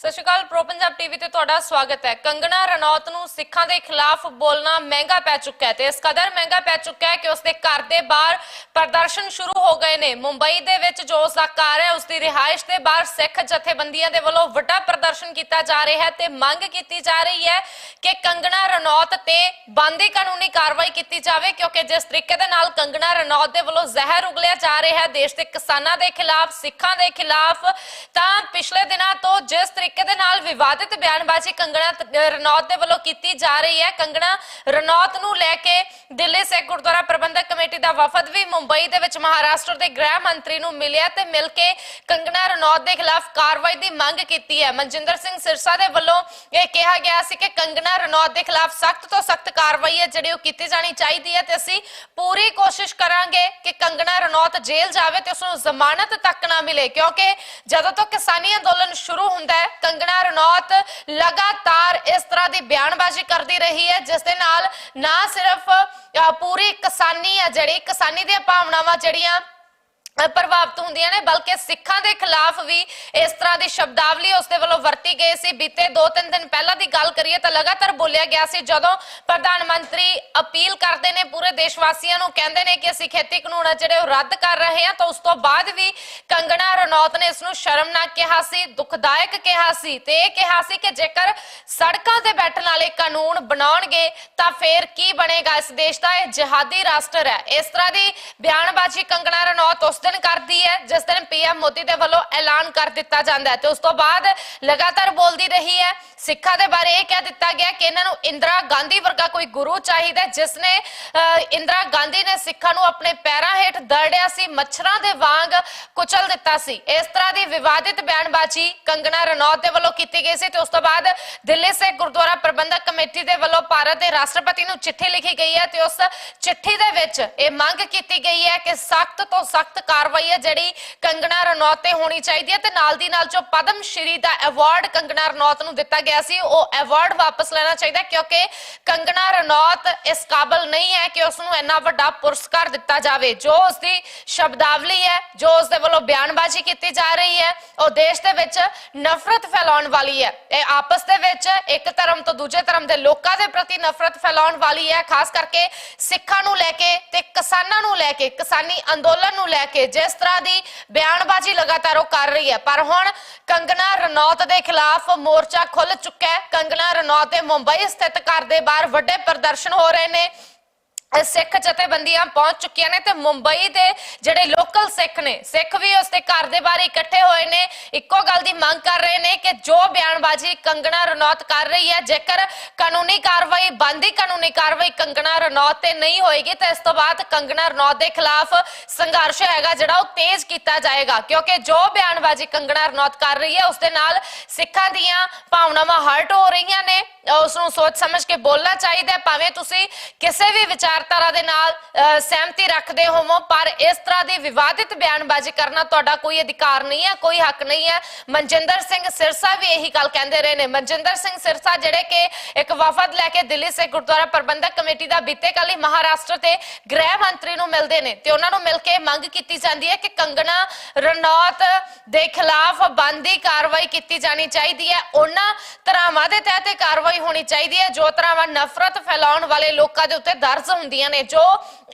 ਸਤਿ ਸ਼੍ਰੀ ਅਕਾਲ, ਪ੍ਰੋ ਪੰਜਾਬ ਟੀਵੀ ਤੇ ਤੁਹਾਡਾ ਸਵਾਗਤ ਹੈ। ਕੰਗਣਾ ਰਣੌਤ ਨੂੰ ਸਿੱਖਾਂ ਦੇ ਖਿਲਾਫ ਬੋਲਣਾ ਮਹਿੰਗਾ ਪੈ ਚੁੱਕਾ ਹੈ ਤੇ ਇਸ ਕਦਰ ਮਹਿੰਗਾ ਪੈ ਚੁੱਕਾ ਹੈ ਕਿ ਉਸਦੇ ਘਰ ਦੇ ਬਾਹਰ ਪ੍ਰਦਰਸ਼ਨ ਸ਼ੁਰੂ ਹੋ ਗਏ ਨੇ। ਮੁੰਬਈ ਦੇ ਵਿੱਚ ਜੋ ਉਸਦਾ ਘਰ ਹੈ ਉਸਦੀ ਰਿਹਾਇਸ਼ ਦੇ ਬਾਹਰ ਸਿੱਖ ਜਥੇਬੰਦੀਆਂ ਦੇ ਵੱਲੋਂ ਵੱਡਾ ਪ੍ਰਦਰਸ਼ਨ ਕੀਤਾ ਜਾ ਰਿਹਾ ਹੈ ਤੇ ਮੰਗ ਕੀਤੀ ਜਾ ਰਹੀ ਹੈ ਕਿ ਕੰਗਣਾ ਰਣੌਤ ਤੇ ਬੰਦੀ ਕਾਨੂੰਨੀ ਕਾਰਵਾਈ ਕੀਤੀ ਜਾਵੇ, ਕਿਉਂਕਿ ਜਿਸ ਤਰੀਕੇ ਦੇ ਨਾਲ ਕੰਗਣਾ ਰਣੌਤ ਦੇ ਵੱਲੋਂ ਜ਼ਹਿਰ ਉਗਲਿਆ ਜਾ ਰਿਹਾ ਹੈ ਦੇਸ਼ ਦੇ ਕਿਸਾਨਾਂ ਦੇ ਖਿਲਾਫ, ਸਿੱਖਾਂ ਦੇ ਖਿਲਾਫ, ਤਾਂ ਪਿਛਲੇ ਦਿਨਾਂ ਤੋਂ ਜਿਸ ਤਰੀਕੇ ਦੇ ਨਾਲ ਵਿਵਾਦਿਤ ਬਿਆਨਬਾਜ਼ੀ ਕੰਗਣਾ ਤ- ਰਣੌਤ ਦੇ ਵੱਲੋਂ ਕੀਤੀ ਜਾ ਰਹੀ ਹੈ। ਕੰਗਣਾ ਰਣੌਤ ਨੂੰ ਲੈ ਕੇ ਦਿੱਲੀ ਸਿੱਖ ਗੁਰਦੁਆਰਾ ਪ੍ਰਬੰਧਕ ਕਮੇਟੀ ਦਾ ਵਫਦ ਵੀ ਮੁੰਬਈ ਦੇ ਵਿੱਚ ਮਹਾਰਾਸ਼ਟਰ ਦੇ ਗ੍ਰਹਿ ਮੰਤਰੀ ਨੂੰ ਮਿਲਿਆ ਤੇ ਮਿਲ ਕੇ ਕੰਗਣਾ ਰਣੌਤ ਦੇ ਖਿਲਾਫ ਕਾਰਵਾਈ ਦੀ ਮੰਗ ਕੀਤੀ ਹੈ। ਮਨਜਿੰਦਰ ਸਿੰਘ ਸਿਰਸਾ ਦੇ ਵੱਲੋਂ ਇਹ ਕਿਹਾ ਗਿਆ ਸੀ ਕਿ ਕੰਗਣਾ ਰਣੌਤ ਦੇ ਖਿਲਾਫ ਸਖਤ ਤੋਂ ਸਖਤ ਕਾਰਵਾਈ ਹੈ, ਜਿਹੜੀ ਉਹ ਕੀਤੀ ਜਾਣੀ ਚਾਹੀਦੀ ਹੈ ਤੇ ਅਸੀਂ ਪੂਰੀ ਕੋਸ਼ਿਸ਼ ਕਰਾਂਗੇ ਕਿ ਕੰਗਣਾ ਰਣੌਤ ਜੇਲ੍ਹ ਜਾਵੇ ਤੇ ਉਸ ਨੂੰ ਜ਼ਮਾਨਤ ਤੱਕ ਨਾ ਮਿਲੇ, ਕਿਉਂਕਿ ਜਦੋਂ ਤੋਂ ਕਿਸਾਨੀ ਅੰਦੋਲਨ ਸ਼ੁਰੂ ਹੁੰਦਾ ਹੈ ਕੰਗਣਾ ਰਣੌਤ ਲਗਾਤਾਰ ਇਸ ਤਰ੍ਹਾਂ ਦੀ ਬਿਆਨਬਾਜ਼ੀ ਕਰਦੀ ਰਹੀ ਹੈ ਜਿਸ ਦੇ ਨਾਲ ਨਾ ਸਿਰਫ ਅ, ਪੂਰੀ ਕਿਸਾਨੀ ਹੈ ਜਿਹੜੀ ਕਿਸਾਨੀ ਦੀਆਂ ਭਾਵਨਾਵਾਂ ਜਿਹੜੀਆਂ ਪ੍ਰਭਾਵਿਤ ਹੁੰਦੀਆਂ ਨੇ, ਬਲਕਿ ਸਿੱਖਾਂ ਦੇ ਖਿਲਾਫ ਵੀ ਇਸ ਤਰ੍ਹਾਂ ਦੀ ਸ਼ਬਦਾਵਲੀ ਉਸ ਦੇ ਵੱਲੋਂ ਵਰਤੀ ਗਈ ਸੀ। ਬੀਤੇ 2-3 ਦਿਨ ਪਹਿਲਾਂ ਦੀ ਗੱਲ ਕਰੀਏ ਤਾਂ ਲਗਾਤਾਰ ਬੋਲਿਆ ਗਿਆ ਸੀ, ਜਦੋਂ ਪ੍ਰਧਾਨ ਮੰਤਰੀ ਅਪੀਲ ਕਰਦੇ ਨੇ, ਪੂਰੇ ਦੇਸ਼ ਵਾਸੀਆਂ ਨੂੰ ਕਹਿੰਦੇ ਨੇ ਕਿ ਅਸੀਂ ਖੇਤੀ ਕਾਨੂੰਨ ਆ ਜਿਹੜੇ ਉਹ ਰੱਦ ਕਰ ਰਹੇ ਹਾਂ ਤਾਂ ਉਸ ਤੋਂ ਬਾਅਦ ਵੀ ਕੰਗਣਾ ਰਣੌਤ ਨੇ ਇਸ ਨੂੰ ਸ਼ਰਮਨਾਕ ਕਿਹਾ ਸੀ, ਦੁਖਦਾਇਕ ਕਿਹਾ ਸੀ ਤੇ ਇਹ ਕਿਹਾ ਸੀ ਕਿ ਜੇਕਰ ਸੜਕਾਂ ਤੇ ਬੈਠਣ ਵਾਲੇ ਕਾਨੂੰਨ ਬਣਾਉਣਗੇ, ਤਾਂ ਫੇਰ ਕੀ ਬਣੇਗਾ? ਇਸ ਦੇਸ਼ ਦਾ ਇਹ ਜਿਹਾਦੀ ਰਾਸ਼ਟਰ ਹੈ। ਇਸ ਤਰ੍ਹਾਂ ਦੀ ਬਿਆਨਬਾਜ਼ੀ ਕੰਗਣਾ ਰਣੌਤ ਉਸ ਦਿਨ ਕਰਦੀ ਹੈ ਜਿਸ ਦਿਨ ਪੀਐਮ ਮੋਦੀ ਦੇ ਵੱਲੋਂ ਐਲਾਨ ਕਰ ਦਿੱਤਾ ਜਾਂਦਾ ਹੈ ਤੇ ਉਸ ਤੋਂ ਬਾਅਦ ਲਗਾਤਾਰ ਬੋਲਦੀ ਰਹੀ ਹੈ। ਸਿੱਖਾਂ ਦੇ ਬਾਰੇ ਇਹ ਕਹਿ ਦਿੱਤਾ ਗਿਆ ਕਿ ਇਹਨਾਂ ਨੂੰ ਇੰਦਰਾ ਗਾਂਧੀ ਵਰਗਾ ਕੋਈ ਗੁਰੂ ਚਾਹੀਦਾ ਜਿਸ ਨੇ ਇੰਦਰਾ ਗਾਂਧੀ ਨੇ ਸਿੱਖਾਂ ਨੂੰ ਆਪਣੇ ਪੈਰਾਂ ਹੇਠ ਦਰੜਿਆ ਸੀ, ਮੱਛਰਾਂ ਦੇ ਵਾਂਗ ਕੁਚਲ ਦਿੱਤਾ ਸੀ। ਇਸ ਤਰ੍ਹਾਂ ਦੀ ਵਿਵਾਦਿਤ ਬਿਆਨਬਾਜ਼ੀ ਕੰਗਣਾ ਰਣੌਤ ਦੇ ਵੱਲੋਂ ਕੀਤੀ ਗਈ ਸੀ ਤੇ ਉਸ ਤੋਂ ਬਾਅਦ ਦਿੱਲੀ ਸਿੱਖ ਗੁਰਦੁਆਰਾ ਪ੍ਰਬੰਧਕ ਕਮੇਟੀ ਦੇ ਵੱਲੋਂ ਭਾਰਤ ਦੇ ਰਾਸ਼ਟਰਪਤੀ ਨੂੰ ਚਿੱਠੀ ਲਿਖੀ ਗਈ ਹੈ ਤੇ ਉਸ ਚਿੱਠੀ ਦੇ ਵਿੱਚ ਇਹ ਮੰਗ ਕੀਤੀ ਗਈ ਹੈ ਕਿ ਸਖਤ ਤੋਂ ਸਖਤ ਕਾਰਵਾਈ ਹੈ ਜਿਹੜੀ ਕੰਗਣਾ ਰਣੌਤ ਤੇ ਹੋਣੀ ਚਾਹੀਦੀ ਹੈ ਤੇ ਨਾਲ ਦੀ ਨਾਲ ਜੋ ਪਦਮ ਸ਼੍ਰੀ ਦਾ ਅਵਾਰਡ ਕੰਗਣਾ ਰਣੌਤ ਨੂੰ ਦਿੱਤਾ ਗਿਆ ਸੀ, ਉਹ ਅਵਾਰਡ ਵਾਪਸ ਲੈਣਾ ਚਾਹੀਦਾ ਕਿਉਂਕਿ ਕੰਗਣਾ ਰਣੌਤ ਇਸ ਕਾਬਲ ਨਹੀਂ ਹੈ ਕਿ ਉਸ ਨੂੰ ਇੰਨਾ ਵੱਡਾ ਪੁਰਸਕਾਰ ਦਿੱਤਾ ਜਾਵੇ। ਜੋ ਉਸ ਦੀ ਸ਼ਬਦਾਵਲੀ ਹੈ, ਜੋ ਉਸ ਦੇ ਵੱਲੋਂ ਬਿਆਨਬਾਜ਼ੀ ਕੀਤੀ ਜਾ ਰਹੀ ਹੈ, ਉਹ ਦੇਸ਼ ਦੇ ਵਿੱਚ ਨਫ਼ਰਤ ਫੈਲਾਉਣ ਵਾਲੀ ਹੈ। ਇਹ ਆਪਸ ਦੇ ਵਿੱਚ ਇੱਕ ਧਰਮ ਤੋਂ ਦੂਜੇ ਧਰਮ ਦੇ ਲੋਕਾਂ ਦੇ ਪ੍ਰਤੀ ਨਫ਼ਰਤ ਫੈਲਾਉਣ ਵਾਲੀ ਹੈ, ਖਾਸ ਕਰਕੇ ਸਿੱਖਾਂ ਨੂੰ ਲੈ ਕੇ ਤੇ ਕਿਸਾਨਾਂ ਨੂੰ ਲੈ ਕੇ, ਕਿਸਾਨੀ ਅੰਦੋਲਨ ਨੂੰ ਲੈ ਕੇ, ਜਿਸ ਤਰ੍ਹਾਂ ਦੀ ਬਿਆਨ ਬਿਆਨਬਾਜ਼ੀ ਲਗਾਤਾਰ ਉਹ ਕਰ ਰਹੀ ਹੈ। ਪਰ ਹੁਣ ਕੰਗਨਾ ਰਣੌਤ ਦੇ ਖਿਲਾਫ ਮੋਰਚਾ ਖੁੱਲ ਚੁੱਕਾ ਹੈ। ਕੰਗਨਾ ਰਣੌਤ ਦੇ ਮੁੰਬਈ ਸਥਿਤ ਘਰ ਦੇ ਬਾਹਰ ਵੱਡੇ ਪ੍ਰਦਰਸ਼ਨ ਹੋ ਰਹੇ ਨੇ। ਸਿੱਖ ਜਥੇਬੰਦੀਆਂ ਪਹੁੰਚ ਚੁੱਕੀਆਂ ਨੇ ਤੇ ਮੁੰਬਈ ਦੇ ਜਿਹੜੇ ਲੋਕਲ ਸਿੱਖ ਨੇ, ਸਿੱਖ ਵੀ ਉਸ ਦੇ ਘਰ ਦੇ ਬਾਹਰ ਇਕੱਠੇ ਹੋਏ ਨੇ। ਇੱਕੋ ਗੱਲ ਦੀ ਮੰਗ ਕਰ ਰਹੇ ਨੇ ਕਿ ਜੋ ਬਿਆਨਬਾਜ਼ੀ ਕੰਗਣਾ ਰਣੌਤ ਕਰ ਰਹੀ ਹੈ, ਜੇਕਰ ਕਾਨੂੰਨੀ ਕਾਰਵਾਈ, ਬੰਦੀ ਕਾਨੂੰਨੀ ਕਾਰਵਾਈ ਕੰਗਣਾ ਰਣੌਤ ਤੇ ਨਹੀਂ ਹੋਏਗੀ, ਤਾਂ ਇਸ ਤੋਂ ਬਾਅਦ ਕੰਗਣਾ ਰਣੌਤ ਦੇ ਖਿਲਾਫ ਸੰਘਰਸ਼ ਹੈਗਾ, ਜਿਹੜਾ ਉਹ ਤੇਜ਼ ਕੀਤਾ ਜਾਏਗਾ। ਕਿਉਂਕਿ ਜੋ ਬਿਆਨਬਾਜ਼ੀ ਕੰਗਣਾ ਰਣੌਤ ਕਰ ਰਹੀ ਹੈ ਉਸ ਦੇ ਨਾਲ ਸਿੱਖਾਂ ਦੀਆਂ ਭਾਵਨਾਵਾਂ ਹਰਟ ਹੋ ਰਹੀਆਂ ਨੇ। ਉਸ ਨੂੰ ਸੋਚ ਸਮਝ ਕੇ ਬੋਲਣਾ ਚਾਹੀਦਾ ਭਾਵੇਂ ਤੁਸੀਂ ਕਿਸੇ ਵੀ ਵਿਚਾਰ ਵਿਚਾਰਧਾਰਾ ਦੇ ਨਾਲ ਸਹਿਮਤੀ ਰੱਖਦੇ ਹੋਵੋ, ਪਰ ਇਸ ਤਰ੍ਹਾਂ ਦੀ ਵਿਵਾਦਿਤ ਬਿਆਨਬਾਜ਼ੀ ਕਰਨਾ ਤੁਹਾਡਾ ਕੋਈ ਅਧਿਕਾਰ ਨਹੀਂ ਹੈ, ਕੋਈ ਹੱਕ ਨਹੀਂ ਹੈ। ਮਨਜਿੰਦਰ ਸਿੰਘ ਸਿਰਸਾ ਵੀ ਇਹੀ ਗੱਲ ਕਹਿੰਦੇ ਰਹੇ ਨੇ। ਮਨਜਿੰਦਰ ਸਿੰਘ ਸਿਰਸਾ ਜਿਹੜੇ ਕਿ ਇੱਕ ਵਫਦ ਲੈ ਕੇ ਦਿੱਲੀ ਸੇ ਗੁਰਦੁਆਰਾ ਪ੍ਰਬੰਧਕ ਕਮੇਟੀ ਦਾ ਬੀਤੇ ਕੱਲ ਹੀ ਮਹਾਰਾਸ਼ਟਰ ਤੇ ਗ੍ਰਹਿ ਮੰਤਰੀ ਨੂੰ ਮਿਲਦੇ ਨੇ ਤੇ ਉਹਨਾਂ ਨੂੰ ਮਿਲ ਕੇ ਮੰਗ ਕੀਤੀ ਜਾਂਦੀ ਹੈ ਕਿ ਕੰਗਣਾ ਰਣੌਤ ਦੇ ਖਿਲਾਫ ਬੰਦੀ ਕਾਰਵਾਈ ਕੀਤੀ ਜਾਣੀ ਚਾਹੀਦੀ ਹੈ। ਉਹਨਾਂ ਧਰਾਵਾਂ ਦੇ ਤਹਿਤ ਇਹ ਕਾਰਵਾਈ ਹੋਣੀ ਚਾਹੀਦੀ ਹੈ। ਜੋ ਧਰਾਵਾਂ ਨਫ਼ਰਤ ਫੈਲਾਉਣ ਵਾਲੇ ਲੋਕਾਂ ਦੇ ਉੱਤੇ ਦਰਜ ਹੁੰਦੀਆਂ ਨੇ, ਜੋ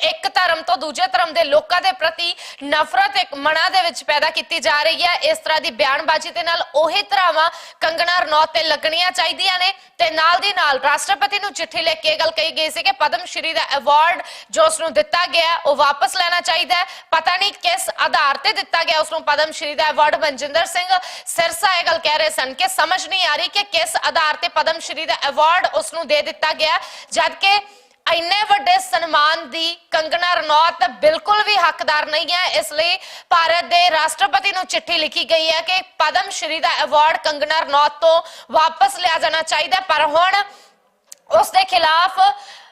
ਇੱਕ ਧਰਮ ਤੋਂ ਦੂਜੇ ਧਰਮ ਦੇ ਲੋਕਾਂ ਦੇ ਪ੍ਰਤੀ ਨਫ਼ਰਤ ਇੱਕ ਮਨਾਂ ਦੇ ਵਿੱਚ ਪੈਦਾ ਕੀਤੀ ਜਾ ਰਹੀ ਹੈ। ਇਸ ਤਰ੍ਹਾਂ ਦੀ ਬਿਆਨਬਾਜ਼ੀ ਦੇ ਨਾਲ ਉਹੀ ਧਰਾਵਾਂ ਕੰਗਣਾ ਰਣੌਤ ਤੇ ਲੱਗਣੀਆਂ ਚਾਹੀਦੀਆਂ ਨੇ ਤੇ ਨਾਲ ਦੀ ਨਾਲ ਰਾਸ਼ਟਰਪਤੀ ਨੂੰ ਚਿੱਠੀ ਲਿਖ ਕੇ ਗੱਲ ਕਹੀ ਗਈ ਸੀ ਕਿ ਪਦਮ ਸ਼੍ਰੀ ਦਾ ਅਵਾਰਡ ਜੋ ਉਸ ਨੂੰ ਦਿੱਤਾ ਗਿਆ, ਉਹ ਵਾਪਸ ਲੈਣਾ ਚਾਹੀਦਾ ਹੈ। ਪਤਾ ਨਹੀਂ ਕਿਸ ਆਧਾਰ ਤੇ ਦਿੱਤਾ ਗਿਆ ਉਸ ਨੂੰ ਪਦਮ ਸ਼੍ਰੀ ਦਾ ਅਵਾਰਡ ਮਨਜਿੰਦਰ ਸਿੰਘ ਸਿਰਸਾ ਇਹ ਗੱਲ ਕਹਿ ਰਹੇ ਸਨ ਕਿ ਸਮਝ ਨਹੀਂ ਆ ਰਹੀ ਕਿ ਕਿਸ ਆਧਾਰ ਤੇ ਪਦਮ ਸ਼੍ਰੀ ਦਾ ਅਵਾਰਡ ਉਸ ਨੂੰ ਦੇ ਦਿੱਤਾ ਗਿਆ, ਜਦਕਿ ਇੰਨੇ ਵੱਡੇ ਸਨਮਾਨ ਦੀ ਕੰਗਣਾ ਰਣੌਤ ਬਿਲਕੁਲ ਵੀ ਹੱਕਦਾਰ ਨਹੀਂ ਹੈ। ਇਸ ਲਈ ਭਾਰਤ ਦੇ ਰਾਸ਼ਟਰਪਤੀ ਨੂੰ ਚਿੱਠੀ ਲਿਖੀ ਗਈ ਹੈ ਕਿ ਪਦਮ ਸ਼੍ਰੀ ਦਾ ਅਵਾਰਡ ਕੰਗਣਾ ਰਣੌਤ ਤੋਂ ਵਾਪਸ ਲਿਆ ਜਾਣਾ ਚਾਹੀਦਾ ਪਰ ਹੁਣ ਉਸ ਦੇ ਖਿਲਾਫ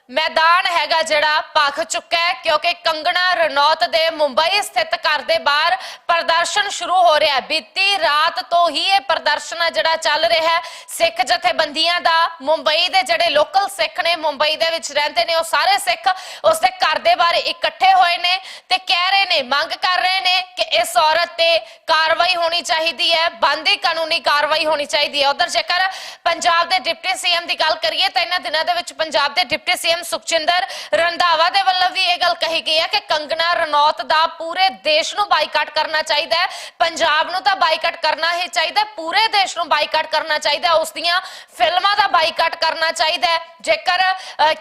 ਮੈਦਾਨ ਹੈਗਾ ਜਿਹੜਾ ਭਖ ਚੁੱਕਾ ਹੈ, ਕਿਉਂਕਿ ਕੰਗਣਾ ਰਣੌਤ ਦੇ ਮੁੰਬਈ ਸਥਿਤ ਘਰ ਦੇ ਬਾਹਰ ਪ੍ਰਦਰਸ਼ਨ ਸ਼ੁਰੂ ਹੋ ਰਿਹਾ ਹੈ। ਬੀਤੀ ਰਾਤ ਤੋਂ ਹੀ ਇਹ ਪ੍ਰਦਰਸ਼ਨ ਜਿਹੜਾ ਚੱਲ ਰਿਹਾ ਹੈ। ਸਿੱਖ ਜਥੇਬੰਦੀਆਂ ਦਾ ਮੁੰਬਈ ਦੇ ਜਿਹੜੇ ਲੋਕਲ ਸਿੱਖ ਨੇ, ਮੁੰਬਈ ਦੇ ਵਿੱਚ ਰਹਿੰਦੇ ਨੇ, ਉਹ ਸਾਰੇ ਸਿੱਖ ਉਸ ਦੇ ਘਰ ਦੇ ਬਾਹਰ ਇਕੱਠੇ ਹੋਏ ਨੇ ਤੇ ਕਹਿ ਰਹੇ ਨੇ, ਮੰਗ ਕਰ ਰਹੇ ਨੇ ਕਿ ਇਸ ਔਰਤ ਤੇ ਕਾਰਵਾਈ ਹੋਣੀ ਚਾਹੀਦੀ ਹੈ, ਬੰਦੀ ਕਾਨੂੰਨੀ ਕਾਰਵਾਈ ਹੋਣੀ ਚਾਹੀਦੀ ਹੈ। ਉਧਰ ਜੇਕਰ ਪੰਜਾਬ ਦੇ ਡਿਪਟੀ ਸੀਐਮ ਦੀ ਗੱਲ ਕਰੀਏ, ਤਾਂ ਇਹਨਾਂ ਦਿਨਾਂ ਦੇ ਵਿੱਚ ਪੰਜਾਬ ਦੇ ਡਿਪਟੀ ਸੀਐਮ ਸੁਖਚਿੰਦਰ ਰੰਧਾਵਾ ਦੇ ਵੱਲੋਂ ਵੀ ਇਹ ਗੱਲ ਕਹੀ ਗਈ ਹੈ ਕਿ ਕੰਗਨਾ ਰਣੌਤ ਦਾ ਪੂਰੇ ਦੇਸ਼ ਨੂੰ ਬਾਈਕਾਟ ਕਰਨਾ ਚਾਹੀਦਾ ਹੈ। ਪੰਜਾਬ ਨੂੰ ਤਾਂ ਬਾਈਕਾਟ ਕਰਨਾ ਹੀ ਚਾਹੀਦਾ ਪੂਰੇ ਦੇਸ਼ ਨੂੰ ਬਾਈਕਾਟ ਕਰਨਾ ਚਾਹੀਦਾ ਉਸ ਦੀਆਂ ਫਿਲਮਾਂ ਦਾ ਬਾਈਕਾਟ ਕਰਨਾ ਚਾਹੀਦਾ ਹੈ। ਜੇਕਰ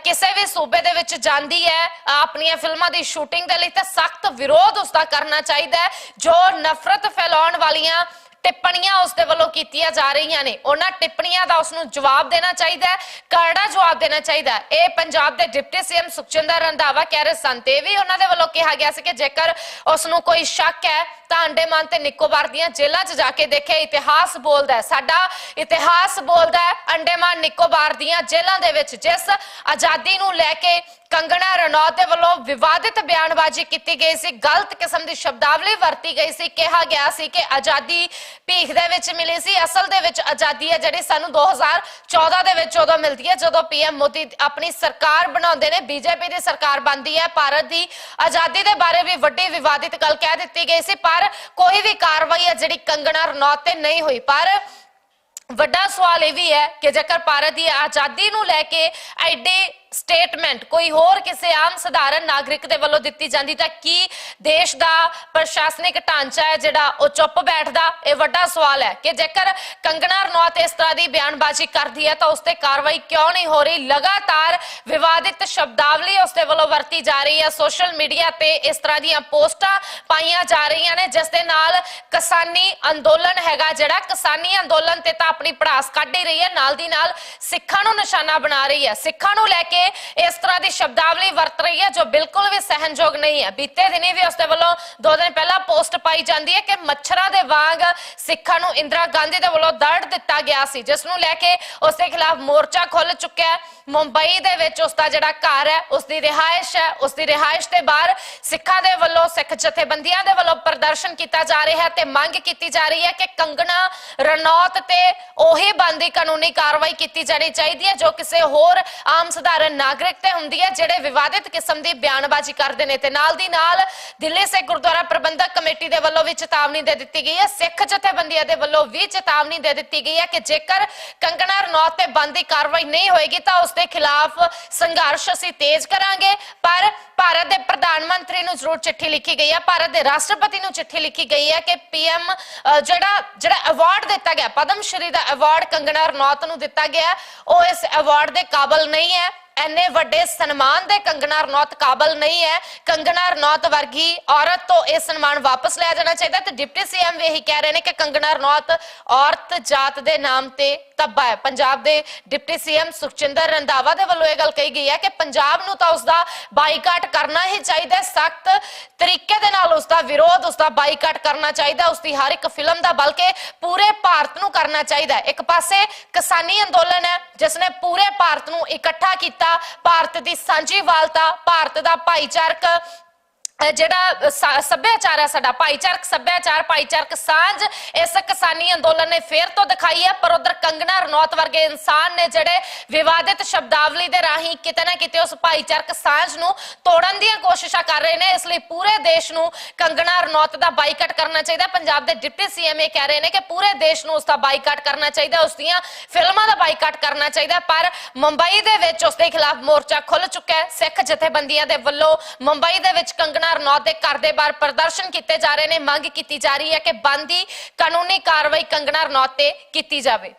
ਕਿਸੇ ਵੀ ਸੂਬੇ ਦੇ ਵਿੱਚ ਜਾਂਦੀ ਹੈ, ਆਪਣੀਆਂ ਫਿਲਮਾਂ ਦੀ ਸ਼ੂਟਿੰਗ ਦੇ ਲਈ ਤਾਂ ਸਖਤ ਵਿਰੋਧ ਉਸ ਦਾ ਕਰਨਾ ਚਾਹੀਦਾ ਹੈ। ਜੋ ਨਫ਼ਰਤ ਫੈਲਾਉਣ ਵਾਲੀਆਂ ਟਿੱਪਣੀਆਂ ਉਸ ਦੇ ਵੱਲੋਂ ਕੀਤੀਆਂ ਜਾ ਰਹੀਆਂ ਨੇ। ਉਹਨਾਂ ਟਿੱਪਣੀਆਂ ਦਾ ਉਸ ਨੂੰ ਜਵਾਬ ਦੇਣਾ ਚਾਹੀਦਾ ਹੈ, ਕਰੜਾ ਜਵਾਬ ਦੇਣਾ ਚਾਹੀਦਾ ਇਹ ਪੰਜਾਬ ਦੇ ਡਿਪਟੀ ਸੀਐਮ ਸੁਖਚੰਦਰ ਰੰਧਾਵਾ ਕਹਿ ਰਹੇ ਸਨ ਤੇ ਵੀ ਉਹਨਾਂ ਦੇ ਵੱਲੋਂ ਕਿਹਾ ਗਿਆ ਸੀ ਕਿ ਜੇਕਰ ਉਸ ਨੂੰ ਕੋਈ ਸ਼ੱਕ ਹੈ, ਤਾਂ ਅੰਡੇਮਾਨ ਤੇ ਨਿਕੋਬਾਰ ਦੀਆਂ ਜੇਲ੍ਹਾਂ 'ਚ ਜਾ ਕੇ ਦੇਖੇ। ਇਤਿਹਾਸ ਬੋਲਦਾ ਹੈ, ਸਾਡਾ ਇਤਿਹਾਸ ਬੋਲਦਾ ਹੈ, ਅੰਡੇਮਾਨ ਨਿਕੋਬਾਰ ਦੀਆਂ ਜੇਲ੍ਹਾਂ ਦੇ ਵਿੱਚ ਜਿਸ ਆਜ਼ਾਦੀ ਨੂੰ ਲੈ ਕੇ ਕੰਗਣਾ ਰਣੌਤ ਦੇ ਵੱਲੋਂ ਵਿਵਾਦਿਤ ਬਿਆਨਬਾਜ਼ੀ ਕੀਤੀ ਗਈ ਸੀ, ਗਲਤ ਕਿਸਮ ਦੀ ਸ਼ਬਦਾਵਲੀ ਵਰਤੀ ਗਈ ਸੀ, ਕਿਹਾ ਗਿਆ ਸੀ ਕਿ ਆਜ਼ਾਦੀ ਭੀਖ ਦੇ ਵਿੱਚ ਮਿਲੀ ਸੀ। ਅਸਲ ਦੇ ਵਿੱਚ ਆਜ਼ਾਦੀ ਹੈ ਜਿਹੜੀ ਸਾਨੂੰ 2014 ਦੇ ਵਿੱਚ ਉਦੋਂ ਮਿਲਦੀ ਹੈ, ਜਦੋਂ ਪੀਐਮ ਮੋਦੀ ਆਪਣੀ ਸਰਕਾਰ ਬਣਾਉਂਦੇ ਨੇ। ਬੀਜੇਪੀ ਦੀ ਸਰਕਾਰ ਬਣਦੀ ਹੈ। ਭਾਰਤ ਦੀ ਆਜ਼ਾਦੀ ਦੇ ਬਾਰੇ ਵੀ ਵੱਡੀ ਵਿਵਾਦਿਤ ਗੱਲ ਕਹਿ ਦਿੱਤੀ ਗਈ ਸੀ, ਪਰ ਕੋਈ ਵੀ ਕਾਰਵਾਈ ਹੈ ਜਿਹੜੀ ਕੰਗਣਾ ਰਣੌਤ ਤੇ ਨਹੀਂ ਹੋਈ। ਪਰ ਵੱਡਾ ਸਵਾਲ ਇਹ ਵੀ ਹੈ ਕਿ ਜੇਕਰ ਭਾਰਤ ਦੀ ਆਜ਼ਾਦੀ ਨੂੰ ਲੈ ਕੇ ਐਡੇ ਸਟੇਟਮੈਂਟ ਕੋਈ ਹੋਰ ਕਿਸੇ ਆਮ ਸਧਾਰਨ ਨਾਗਰਿਕ ਦੇ ਵੱਲੋਂ ਦਿੱਤੀ ਜਾਂਦੀ ਤਾਂ ਕੀ ਦੇਸ਼ ਦਾ ਪ੍ਰਸ਼ਾਸਨਿਕ ਢਾਂਚਾ ਹੈ ਜਿਹੜਾ ਉਹ ਚੁੱਪ ਬੈਠਦਾ? ਇਹ ਵੱਡਾ ਸਵਾਲ ਹੈ ਕਿ ਜੇਕਰ ਕੰਗਣਾ ਰਣੌਤ ਇਸ ਤਰ੍ਹਾਂ ਦੀ ਬਿਆਨਬਾਜ਼ੀ ਕਰਦੀ ਹੈ ਤਾਂ ਉਸ ਤੇ ਕਾਰਵਾਈ ਕਿਉਂ ਨਹੀਂ ਹੋ ਰਹੀ? ਲਗਾਤਾਰ ਵਿਵਾਦਿਤ ਸ਼ਬਦਾਵਲੀ ਉਸ ਦੇ ਵੱਲੋਂ ਵਰਤੀ ਜਾ ਰਹੀ ਹੈ। ਸੋਸ਼ਲ ਮੀਡੀਆ ਤੇ ਇਸ ਤਰ੍ਹਾਂ ਦੀਆਂ ਪੋਸਟਾਂ ਪਾਈਆਂ ਜਾ ਰਹੀਆਂ ਨੇ, ਜਿਸ ਦੇ ਨਾਲ ਕਿਸਾਨੀ ਅੰਦੋਲਨ ਹੈਗਾ ਜਿਹੜਾ। ਕਿਸਾਨੀ ਅੰਦੋਲਨ ਤੇ ਤਾਂ ਆਪਣੀ ਪੜਾਸ ਕੱਢ ਹੀ ਰਹੀ ਹੈ, ਨਾਲ ਦੀ ਨਾਲ ਸਿੱਖਾਂ ਨੂੰ ਨਿਸ਼ਾਨਾ ਬਣਾ ਰਹੀ ਹੈ। ਸਿੱਖਾਂ ਨੂੰ ਲੈ ਕੇ ਇਸ ਤਰ੍ਹਾਂ ਦੀ ਸ਼ਬਦਾਵਲੀ ਵਰਤ ਰਹੀ ਹੈ, ਜੋ ਬਿਲਕੁਲ ਵੀ ਸਹਿਣਯੋਗ ਨਹੀਂ ਹੈ। ਬੀਤੇ ਦਿਨੀ ਵੀ ਉਸ ਦੇ ਵੱਲੋਂ ਦੋ ਦਿਨ ਪਹਿਲਾਂ ਪੋਸਟ ਪਾਈ ਜਾਂਦੀ ਹੈ ਕਿ ਮੱਛਰਾਂ ਦੇ ਵਾਂਗ ਸਿੱਖਾਂ ਨੂੰ ਇੰਦਰਾ ਗਾਂਧੀ ਦੇ ਵੱਲੋਂ ਦਰਦ ਦਿੱਤਾ ਗਿਆ ਸੀ, ਜਿਸ ਨੂੰ ਲੈ ਕੇ ਉਸ ਦੇ ਖਿਲਾਫ ਮੋਰਚਾ ਖੁੱਲ ਚੁੱਕਿਆ ਹੈ। ਮੁੰਬਈ ਦੇ ਵਿੱਚ ਉਸ ਦਾ ਜਿਹੜਾ ਘਰ ਹੈ ਉਸ ਦੀ ਰਿਹਾਇਸ਼ ਹੈ। ਉਸ ਦੀ ਰਿਹਾਇਸ਼ ਦੇ ਬਾਹਰ ਸਿੱਖਾਂ ਦੇ ਵੱਲੋਂ, ਸਿੱਖ ਜਥੇਬੰਦੀਆਂ ਦੇ ਵੱਲੋਂ ਪ੍ਰਦਰਸ਼ਨ ਕੀਤਾ ਜਾ ਰਿਹਾ ਹੈ ਤੇ ਮੰਗ ਕੀਤੀ ਜਾ ਰਹੀ ਹੈ ਕਿ ਕੰਗਣਾ, ਰਣੌਤ ਤੇ ਉਹੀ ਬੰਦੀ ਕਾਨੂੰਨੀ ਕਾਰਵਾਈ ਕੀਤੀ ਜਾਣੀ ਚਾਹੀਦੀ ਹੈ, ਜੋ ਕਿਸੇ ਹੋਰ ਆਮ ਸਧਾਰਨ ਨਾਗਰਿਕ ਤੇ ਹੁੰਦੀ ਹੈ, ਜਿਹੜੇ ਵਿਵਾਦਿਤ ਕਿਸਮ ਦੀ ਬਿਆਨਬਾਜ਼ੀ ਕਰਦੇ ਨੇ ਤੇ ਨਾਲ ਦੀ ਨਾਲ ਦਿੱਲੀ ਸਿੱਖ ਗੁਰਦੁਆਰਾ ਪ੍ਰਬੰਧਕ ਕਮੇਟੀ ਦੇ ਵੱਲੋਂ ਵੀ ਚੇਤਾਵਨੀ ਦੇ ਦਿੱਤੀ ਗਈ ਹੈ। ਸਿੱਖ ਜਥੇਬੰਦੀਆਂ ਦੇ ਵੱਲੋਂ ਵੀ ਚੇਤਾਵਨੀ ਦੇ ਦਿੱਤੀ ਗਈ ਹੈ ਕਿ ਜੇਕਰ ਕੰਗਣਾ ਰਣੌਤ ਤੇ ਬੰਦੀ ਕਾਰਵਾਈ ਨਹੀਂ ਹੋਏਗੀ ਤਾਂ ਉਸ ਦੇ ਖਿਲਾਫ ਸੰਘਰਸ਼ ਅਸੀਂ ਤੇਜ਼ ਕਰਾਂਗੇ। ਪਰ ਭਾਰਤ ਦੇ ਪ੍ਰਧਾਨ ਮੰਤਰੀ ਨੂੰ ਜ਼ਰੂਰ ਚਿੱਠੀ ਲਿਖੀ ਗਈ ਹੈ। ਭਾਰਤ ਦੇ ਰਾਸ਼ਟਰਪਤੀ ਨੂੰ ਚਿੱਠੀ ਲਿਖੀ ਗਈ ਹੈ ਕਿ ਪੀਐਮ ਜਿਹੜਾ ਜਿਹੜਾ ਅਵਾਰਡ ਦਿੱਤਾ ਗਿਆ, ਪਦਮ ਸ਼੍ਰੀ ਦਾ ਅਵਾਰਡ ਕੰਗਣਾ ਰਣੌਤ ਨੂੰ ਦਿੱਤਾ ਗਿਆ, ਉਹ ਇਸ ਅਵਾਰਡ ਦੇ ਕਾਬਲ ਨਹੀਂ ਹੈ। ਐਨੇ ਵੱਡੇ ਸਨਮਾਨ ਦੇ ਕੰਗਣਾ ਰਣੌਤ ਕਾਬਲ ਨਹੀਂ ਹੈ। ਕੰਗਣਾ ਰਣੌਤ ਵਰਗੀ ਔਰਤ ਤੋਂ ਇਹ ਸਨਮਾਨ ਵਾਪਸ ਲਿਆ ਜਾਣਾ ਚਾਹੀਦਾ ਤੇ ਡਿਪਟੀ ਸੀਐਮ ਵੀ ਇਹੀ ਕਹਿ ਰਹੇ ਨੇ ਕਿ ਕੰਗਣਾ ਰਣੌਤ ਔਰਤ ਜਾਤ ਦੇ ਨਾਮ ਤੇ ਤੱਬਾ ਹੈ। ਪੰਜਾਬ ਦੇ ਡਿਪਟੀ ਸੀਐਮ ਸੁਖਚਿੰਦਰ ਰੰਧਾਵਾ ਦੇ ਵੱਲੋਂ ਇਹ ਗੱਲ ਕਹੀ ਗਈ ਹੈ ਕਿ ਪੰਜਾਬ ਨੂੰ ਤਾਂ ਉਸ ਦਾ ਬਾਈਕਾਟ ਕਰਨਾ ਹੀ ਚਾਹੀਦਾ ਹੈ। ਸਖਤ ਤਰੀਕੇ ਦੇ ਨਾਲ ਉਸ ਦਾ ਵਿਰੋਧ ਉਸ ਦਾ ਬਾਈਕਾਟ ਕਰਨਾ ਚਾਹੀਦਾ ਉਸ ਦੀ ਹਰ ਇੱਕ ਫਿਲਮ ਦਾ ਬਲਕਿ ਪੂਰੇ ਭਾਰਤ ਨੂੰ ਕਰਨਾ ਚਾਹੀਦਾ ਇੱਕ ਪਾਸੇ ਕਿਸਾਨੀ ਅੰਦੋਲਨ ਹੈ ਜਿਸ ਨੇ ਪੂਰੇ ਭਾਰਤ ਨੂੰ ਇਕੱਠਾ ਕੀਤਾ ਭਾਰਤ ਦੀ ਸਾਂਝੀਵਾਲਤਾ ਭਾਰਤ ਦਾ ਭਾਈਚਾਰਕ ਜਿਹੜਾ ਸੱਭਿਆਚਾਰ ਹੈ ਸਾਡਾ, ਭਾਈਚਾਰਕ ਸੱਭਿਆਚਾਰ, ਭਾਈਚਾਰਕ ਸਾਂਝ, ਇਸ ਕਿਸਾਨੀ ਅੰਦੋਲਨ ਨੇ ਫੇਰ ਤੋਂ ਦਿਖਾਈ ਹੈ। ਪਰ ਉਧਰ ਕੰਗਣਾ ਰਣੌਤ ਵਰਗੇ ਇਨਸਾਨ ਨੇ ਜਿਹੜੇ ਵਿਵਾਦਿਤ ਸ਼ਬਦਾਵਲੀ ਦੇ ਰਾਹੀਂ ਕਿਤੇ ਨਾ ਕਿਤੇ ਉਸ ਭਾਈਚਾਰਕ ਸਾਂਝ ਨੂੰ ਤੋੜਨ ਦੀਆਂ ਕੋਸ਼ਿਸ਼ਾਂ ਕਰ ਰਹੇ ਨੇ, ਇਸ ਲਈ ਪੂਰੇ ਦੇਸ਼ ਨੂੰ ਕੰਗਣਾ ਰਣੌਤ ਦਾ ਬਾਈਕਾਟ ਕਰਨਾ ਚਾਹੀਦਾ। ਪੰਜਾਬ ਦੇ ਡਿਪਟੀ ਸੀਐਮ ਇਹ ਕਹਿ ਰਹੇ ਨੇ ਕਿ ਪੂਰੇ ਦੇਸ਼ ਨੂੰ ਉਸ ਦਾ ਬਾਈਕਾਟ ਕਰਨਾ ਚਾਹੀਦਾ, ਉਸ ਦੀਆਂ ਫਿਲਮਾਂ ਦਾ ਬਾਈਕਾਟ ਕਰਨਾ ਚਾਹੀਦਾ। ਪਰ ਮੁੰਬਈ ਦੇ ਵਿੱਚ ਉਸ ਦੇ ਖਿਲਾਫ ਮੋਰਚਾ ਖੁੱਲ ਚੁੱਕਾ ਹੈ। ਸਿੱਖ ਜਥੇਬੰਦੀਆਂ ਦੇ ਵੱਲੋਂ ਮੁੰਬਈ ਦੇ ਵਿੱਚ ਕੰਗਣਾ ਰਣੌਤ ਦੇ ਘਰ ਦੇ ਬਾਹਰ ਪ੍ਰਦਰਸ਼ਨ ਕੀਤੇ ਜਾ ਰਹੇ ਨੇ। ਮੰਗ ਕੀਤੀ ਜਾ ਰਹੀ ਹੈ ਕਿ ਬੰਦੀ ਕਾਨੂੰਨੀ ਕਾਰਵਾਈ ਕੰਗਣਾ ਰਣੌਤ ਤੇ ਕੀਤੀ ਜਾਵੇ।